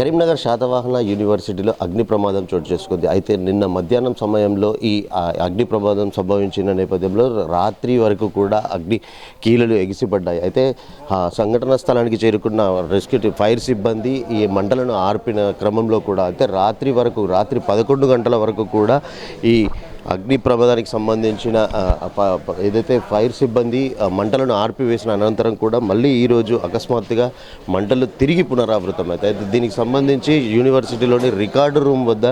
కరీంనగర్ శాతవాహన యూనివర్సిటీలో అగ్ని ప్రమాదం చోటు చేసుకుంది. అయితే నిన్న మధ్యాహ్నం సమయంలో ఈ అగ్ని ప్రమాదం సంభవించిన నేపథ్యంలో రాత్రి వరకు కూడా అగ్ని కీలలు ఎగిసిపడ్డాయి. అయితే సంఘటన స్థలానికి చేరుకున్న రెస్క్యూ ఫైర్ సిబ్బంది ఈ మంటలను ఆర్పిన క్రమంలో కూడా అయితే రాత్రి వరకు రాత్రి పదకొండు గంటల వరకు కూడా ఈ అగ్ని ప్రమాదానికి సంబంధించిన ఏదైతే ఫైర్ సిబ్బంది మంటలను ఆర్పివేసిన అనంతరం కూడా మళ్ళీ ఈరోజు అకస్మాత్తుగా మంటలు తిరిగి పునరావృతమవుతాయి అయితే దీనికి సంబంధించి యూనివర్సిటీలోని రికార్డు రూమ్ వద్ద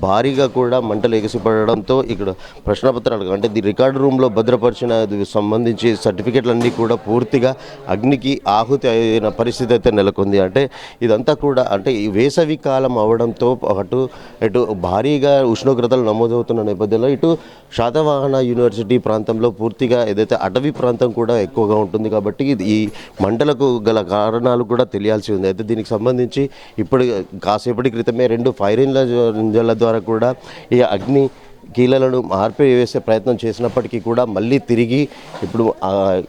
భారీగా కూడా మంటలు ఎగిసిపడడంతో ఇక్కడ ప్రశ్నపత్రాలు అంటే ది రికార్డు రూమ్లో భద్రపరిచిన సంబంధించి సర్టిఫికెట్లన్నీ కూడా పూర్తిగా అగ్నికి ఆహుతి అయిన పరిస్థితి అయితే నెలకొంది. అంటే ఇదంతా కూడా అంటే వేసవి కాలం అవడంతో అటు ఇటు భారీగా ఉష్ణోగ్రతలు నమోదవుతున్న నేపథ్యంలో ఇటు శాతవాహన యూనివర్సిటీ ప్రాంతంలో పూర్తిగా ఏదైతే అటవీ ప్రాంతం కూడా ఎక్కువగా ఉంటుంది కాబట్టి ఇది ఈ మంటలకు గల కారణాలు కూడా తెలియాల్సి ఉంది. అయితే దీనికి సంబంధించి ఇప్పుడు కాసేపటి క్రితమే రెండు ఫైర్ ఇంజన్ల ద్వారా కూడా ఈ అగ్ని కీలలను ఆర్పివేసే ప్రయత్నం చేసినప్పటికీ కూడా మళ్ళీ తిరిగి ఇప్పుడు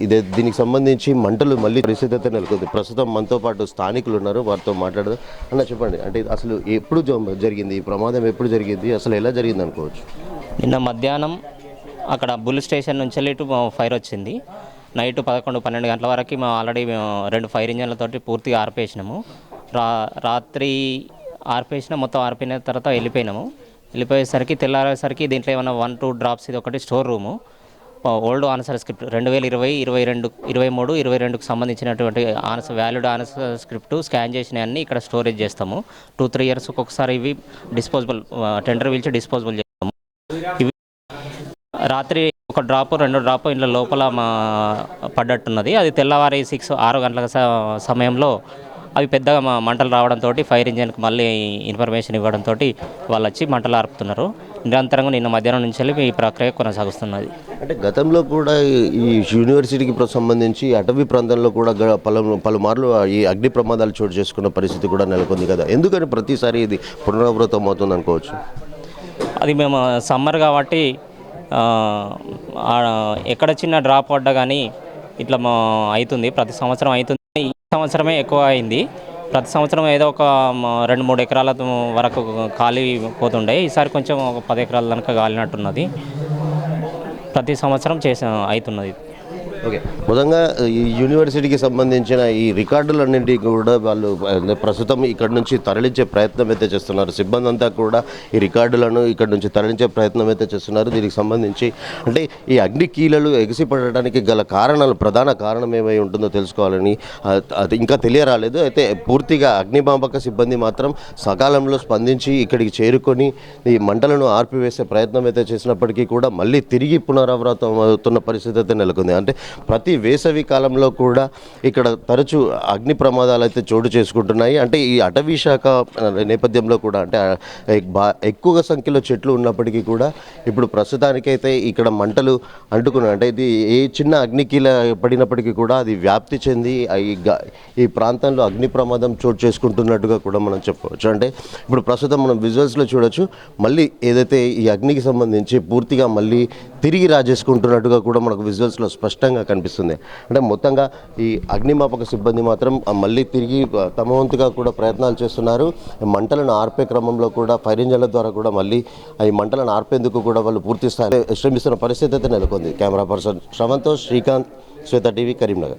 ఇదే దీనికి సంబంధించి మంటలు మళ్ళీ పరిస్థితి అయితే నెలకొంది. ప్రస్తుతం మనతో పాటు స్థానికులు ఉన్నారు. వారితో మాట్లాడదు. అన్న చెప్పండి. అంటే అసలు ఎప్పుడు జరిగింది? ఈ ప్రమాదం ఎప్పుడు జరిగింది? అసలు ఎలా జరిగింది అనుకోవచ్చు నిన్న మధ్యాహ్నం అక్కడ బుల్ స్టేషన్ నుంచి వెళ్ళి ఇటు ఫైర్ వచ్చింది. నైట్ పదకొండు పన్నెండు గంటల వరకు మేము ఆల్రెడీ మేము రెండు ఫైర్ ఇంజన్లతోటి పూర్తిగా ఆర్పేసినాము. రా రాత్రి ఆర్పేసిన మొత్తం ఆర్పిన తర్వాత వెళ్ళిపోయినాము. వెళ్ళిపోయేసరికి తెల్లారేసరికి దీంట్లో ఏమైనా వన్ టూ డ్రాప్స్ ఇది ఒకటి store room. Old answer script రెండు వేల ఇరవై ఇరవై రెండు ఇరవై మూడు ఇరవై రెండుకు సంబంధించినటువంటి answer valid answer script scan చేసినవన్నీ ఇక్కడ స్టోరేజ్ చేస్తాము. టూ త్రీ ఇయర్స్ ఒక్కొక్కసారి ఇవి డిస్పోజబుల్ టెండర్ పిలిచి డిస్పోజబుల్ రాత్రి ఒక డ్రాప్ రెండు డ్రాప్ ఇంట్లో లోపల మా పడ్డట్టున్నది. అది తెల్లవారి సిక్స్ ఆరు గంటల సమయంలో అవి పెద్దగా మా మంటలు రావడంతో ఫైర్ ఇంజన్కి మళ్ళీ ఇన్ఫర్మేషన్ ఇవ్వడంతో వాళ్ళు వచ్చి మంటలు ఆర్పుతున్నారు. నిరంతరంగా నిన్న మధ్యాహ్నం నుంచి వెళ్ళి ఈ ప్రక్రియ కొనసాగుతున్నది అంటే గతంలో కూడా ఈ- యూనివర్సిటీకి సంబంధించి అటవీ ప్రాంతంలో కూడా పలు పలుమార్లు ఈ అగ్ని ప్రమాదాలు చోటు చేసుకున్న పరిస్థితి కూడా నెలకొంది కదా. ఎందుకని ప్రతిసారి ఇది పునరావృతం అవుతుంది అనుకోవచ్చు అది మేము సమ్మర్ కాబట్టి ఎక్కడ చిన్న డ్రాప్ పడ్డా కానీ ఇట్లా మా అవుతుంది ప్రతి సంవత్సరం అవుతుంది ఈ సంవత్సరమే ఎక్కువ అయింది. ప్రతి సంవత్సరం ఏదో ఒక రెండు మూడు ఎకరాల వరకు ఖాళీ పోతుండే. ఈసారి కొంచెం ఒక పది ఎకరాల దాకా కాలినట్టున్నది ప్రతి సంవత్సరం చేసే అవుతున్నది ఓకే. మొత్తంగా ఈ యూనివర్సిటీకి సంబంధించిన ఈ రికార్డులన్నింటినీ కూడా వాళ్ళు ప్రస్తుతం ఇక్కడ నుంచి తరలించే ప్రయత్నం అయితే చేస్తున్నారు. సిబ్బంది అంతా కూడా ఈ రికార్డులను ఇక్కడ నుంచి తరలించే ప్రయత్నం అయితే చేస్తున్నారు. దీనికి సంబంధించి అంటే ఈ అగ్ని కీలలు ఎగిసిపడడానికి గల కారణాలు ప్రధాన కారణం ఏమై ఉంటుందో తెలుసుకోవాలని అది ఇంకా తెలియరాలేదు. అయితే పూర్తిగా అగ్నిమాపక సిబ్బంది మాత్రం సకాలంలో స్పందించి ఇక్కడికి చేరుకొని ఈ మంటలను ఆర్పివేసే ప్రయత్నం అయితే చేసినప్పటికీ కూడా మళ్ళీ తిరిగి పునరావృతం అవుతున్న పరిస్థితి అయితే నెలకొంది. అంటే ప్రతి వేసవి కాలంలో కూడా ఇక్కడ తరచూ అగ్ని ప్రమాదాలు అయితే చోటు చేసుకుంటున్నాయి. అంటే ఈ అటవీ శాఖ నేపథ్యంలో కూడా అంటే ఎక్కువగా బా- ఎక్కువ సంఖ్యలో చెట్లు ఉన్నప్పటికీ కూడా ఇప్పుడు ప్రస్తుతానికైతే ఇక్కడ మంటలు అంటుకున్నాయి. అంటే ఇది ఏ చిన్న అగ్నికీల పడినప్పటికీ కూడా అది వ్యాప్తి చెంది ఈ ఈ ప్రాంతంలో అగ్ని ప్రమాదం చోటు చేసుకుంటున్నట్టుగా కూడా మనం చెప్పవచ్చు. అంటే ఇప్పుడు ప్రస్తుతం మనం విజువల్స్లో చూడొచ్చు. మళ్ళీ ఏదైతే ఈ అగ్నికి సంబంధించి పూర్తిగా మళ్ళీ తిరిగి రాజేసుకుంటున్నట్టుగా కూడా మనకు విజువల్స్లో స్పష్టంగా కనిపిస్తుంది. అంటే మొత్తంగా ఈ అగ్నిమాపక సిబ్బంది మాత్రం మళ్ళీ తిరిగి తమ వంతుగా కూడా ప్రయత్నాలు చేస్తున్నారు. మంటలను ఆర్పే క్రమంలో కూడా ఫైర్ ఇంజన్ల ద్వారా కూడా మళ్ళీ ఆ ఈ మంటలను ఆర్పేందుకు కూడా వాళ్ళు పూర్తి శ్రమిస్తున్న పరిస్థితి అయితే నెలకొంది. కెమెరా పర్సన్ శ్రవంతో శ్రీకాంత్ శ్వేత టీవీ కరీంనగర్.